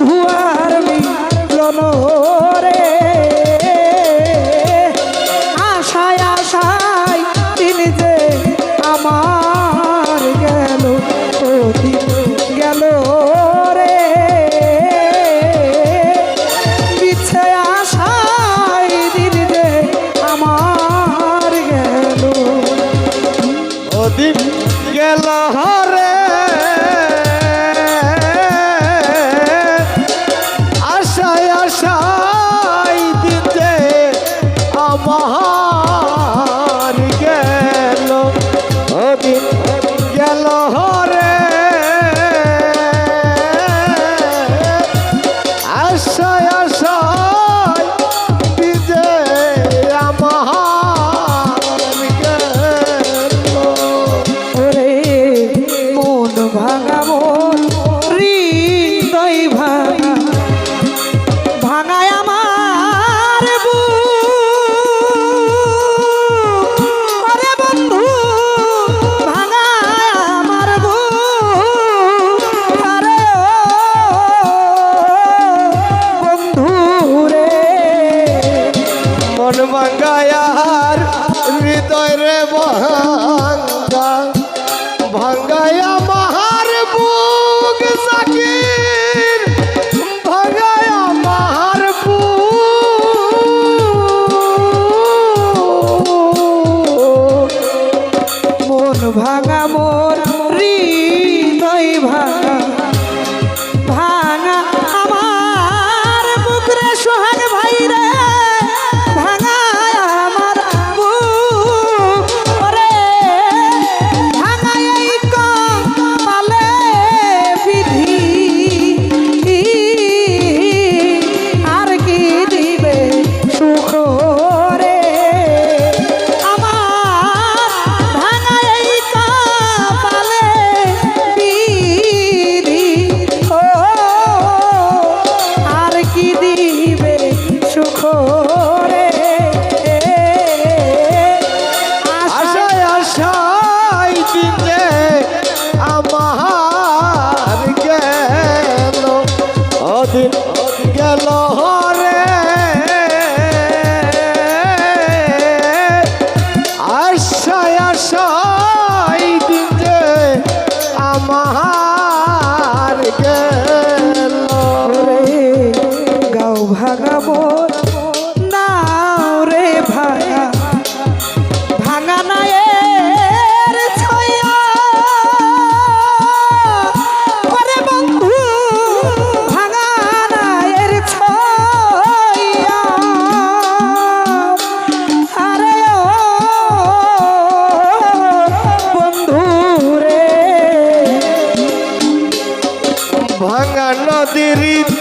বন্ধু হৃদয় রে ভাঙ্গা ভাঙ্গায় বুক সাকির ভাঙ্গায় আমার বুক। মন ভাঙা মন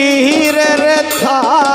পীরের থা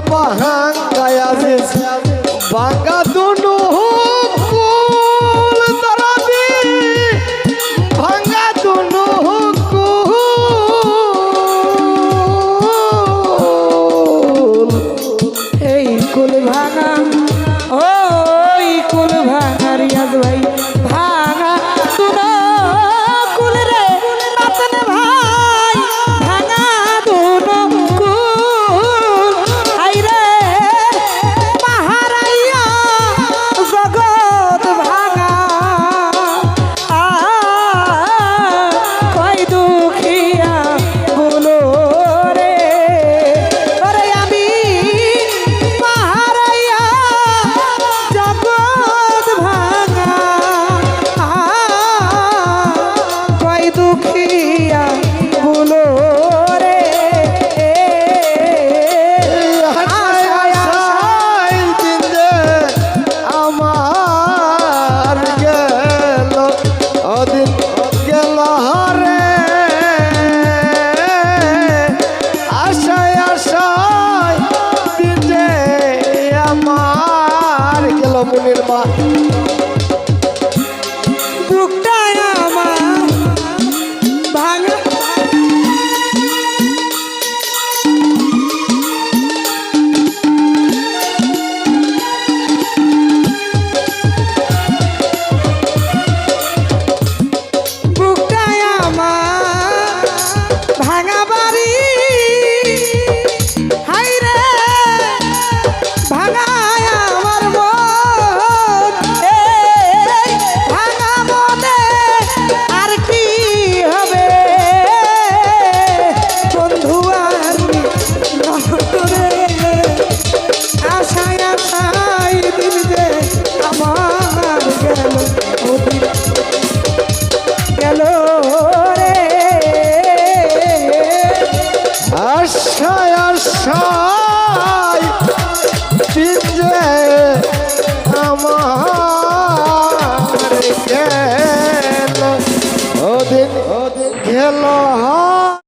ভাঙ্গায় আজিস ভাঙ্গা দুনু কুল দরাদি ভাঙ্গা এই কুল ভাঙা ও